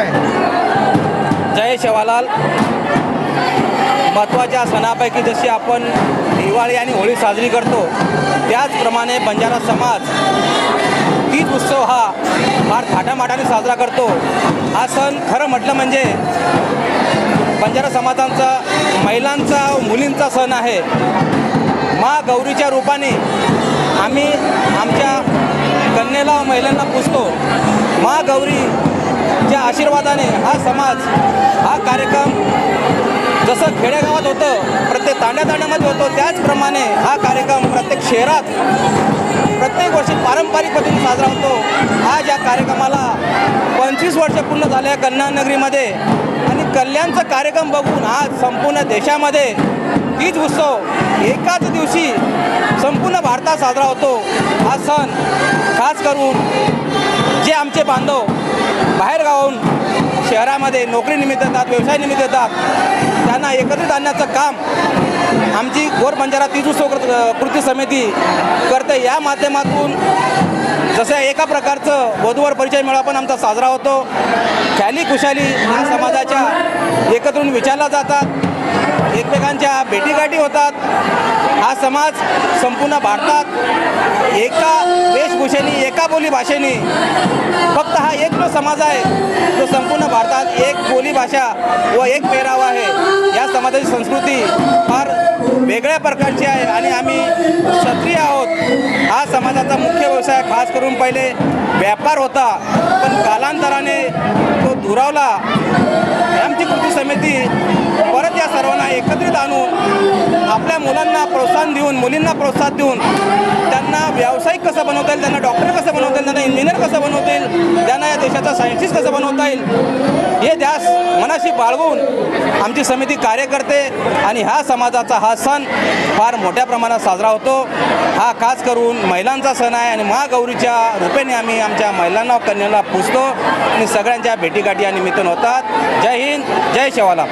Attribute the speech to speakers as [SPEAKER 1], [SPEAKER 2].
[SPEAKER 1] आहे.
[SPEAKER 2] जय शेवालाल. महत्त्वाच्या सणापैकी जशी आपण दिवाळी आणि होळी साजरी करतो त्याचप्रमाणे बंजारा समाज तीज उत्सव हा फार थाटामाटाने साजरा करतो. हा सण खरं म्हटलं म्हणजे बंजारा समाजांचा महिलांचा मुलींचा सण आहे. मा गौरीच्या रूपाने आम्ही आमच्या कन्येला महिलांना पुजतो. मा ज्या आशीर्वादाने हा समाज हा कार्यक्रम जसं खेडेगावात होतं प्रत्येक तांड्यातांड्यामध्ये होतो त्याचप्रमाणे हा कार्यक्रम प्रत्येक शहरात प्रत्येक वर्षी पारंपरिक पद्धतीने साजरा होतो. आज या कार्यक्रमाला पंचवीस वर्ष पूर्ण झाल्या कन्यानगरीमध्ये आणि कल्याणचा कार्यक्रम बघून आज संपूर्ण देशामध्ये तीज उत्सव एकाच दिवशी संपूर्ण भारतात साजरा होतो. हा सण खास करून जे आमचे बांधव बाहेरगावाहून शहरामध्ये नोकरीनिमित्त येतात व्यवसायानिमित्त येतात त्यांना एकत्रित आणण्याचं काम आमची गोर बंजारा तीज कृती समिती करते. या माध्यमातून जसं एका प्रकारचं वधूवर परिचय मेळा पण आमचा साजरा होतो. ख्याली खुशाली या समाजाच्या एकत्रून विचारला जातात. एकमेकांच्या भेटीगाठी होतात. हा समाज संपूर्ण भारतात एका वेशभूषेने एका बोलीभाषेने फक्त हा एक जो समाज आहे. तो संपूर्ण भारतात एक बोलीभाषा व एक पेहरावा आहे. या समाजाची संस्कृती फार वेगळ्या प्रकारची आहे आणि आम्ही क्षत्रिय आहोत. हा समाजाचा मुख्य व्यवसाय खास करून पहिले व्यापार होता. पण कालांतराने तो दुरावला. आमची कृती समिती आणून आपल्या मुलांना प्रोत्साहन देऊन मुलींना प्रोत्साहन देऊन त्यांना व्यावसायिक कसं बनवता येईल त्यांना डॉक्टर कसं बनवता येईल त्यांना इंजिनियर कसं बनवता येईल त्यांना या देशाचा सायन्टिस्ट कसं बनवता येईल हे ध्यास मनाशी बाळगून आमची समिती कार्य करते आणि ह्या समाजाचा हा सण फार मोठ्या प्रमाणात साजरा होतो. हा खास करून महिलांचा सण आहे आणि महागौरीच्या रूपेने आम्ही आमच्या महिलांना कन्याला पुजतो आणि सगळ्यांच्या भेटीगाठी या निमित्तानं होतात. जय हिंद जय शेवाला